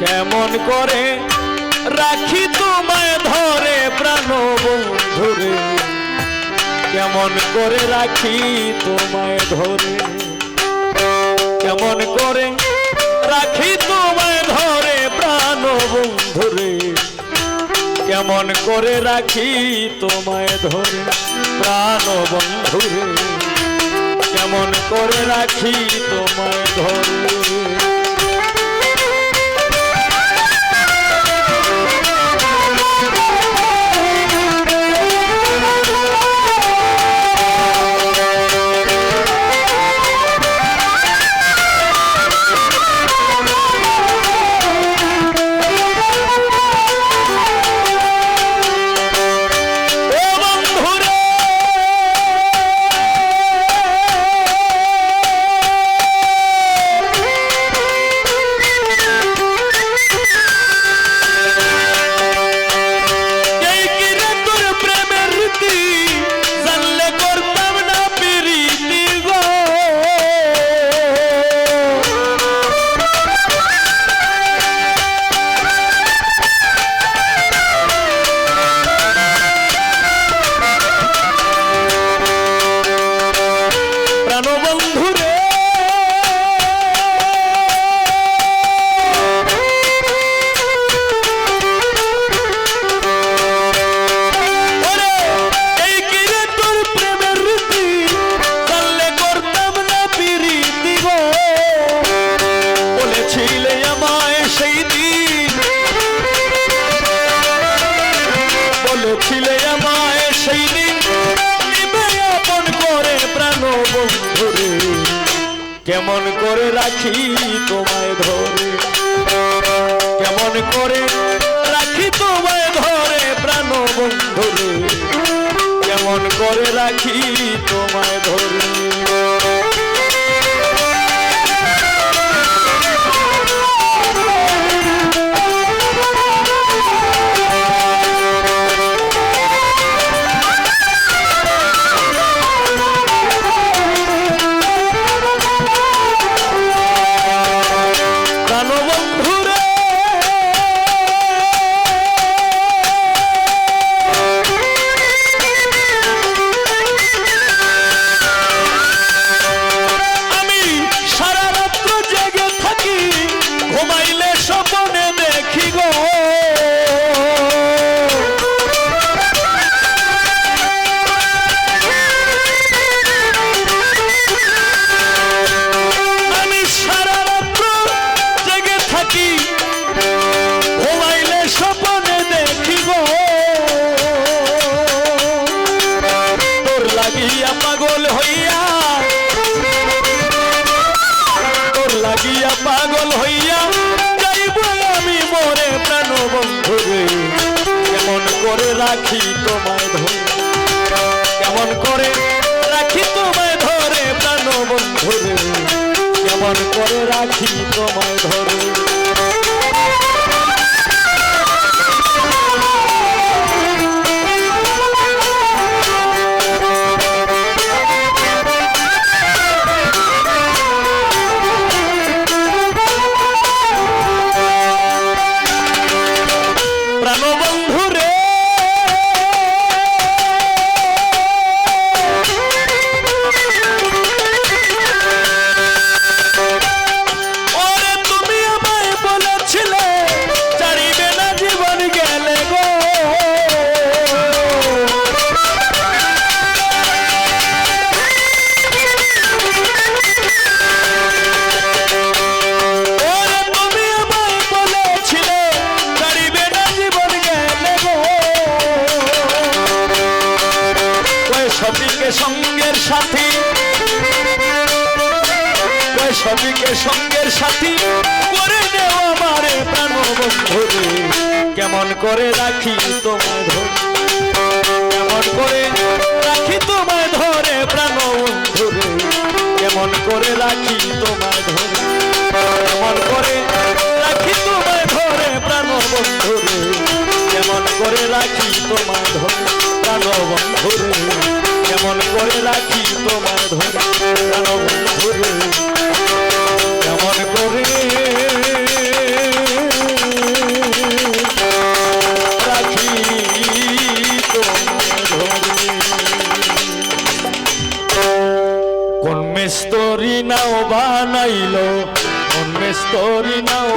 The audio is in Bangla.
কেমন করে? রাখি তোমায় ধরে প্রাণ বন্ধুরে কেমন করে রাখি তোমায় ধরে? কেমন করে রাখি তোমায় ধরে প্রাণ বন্ধুরে কেমন করে রাখি তোমায় ধরে প্রাণ বন্ধুরে কেমন করে রাখি তোমায় ধরে? বলেছিলে আমায় সেই দিন আপন করে প্রাণ বন্ধুরে কেমন করে রাখি তোমায় ধরে? কেমন করে রাখি তোমায় ধরে প্রাণ বন্ধুরে কেমন করে রাখি তোমায় ধরে? ya লাগিয়া পাগল হইয়া। তোর লাগিয়া পাগল হইয়া যাইব আমি মরে প্রাণ বন্ধুরে কেমন করে রাখি তোমায় ধরে? কেমন করে রাখি তোমায় ধরে প্রাণ বন্ধুরে কেমন করে রাখি তোমায় ধরে? সতীকে সঙ্গের সাথী করে দেও আমারে প্রাণ বন্ধুরে কেমন করে রাখি তোমায় ধরে? কেমন করে রাখি তোমায় ধরে প্রাণ বন্ধুরে কেমন করে রাখি তোমায় ধরে? কেমন করে রাখি তোমায় ধরে প্রাণ বন্ধুরে কেমন করে রাখি তোমায় ধরে প্রাণ বন্ধুরে কেমন করে রাখি তোমায় ধরে? মেস্তরি নাও স্তরি নাও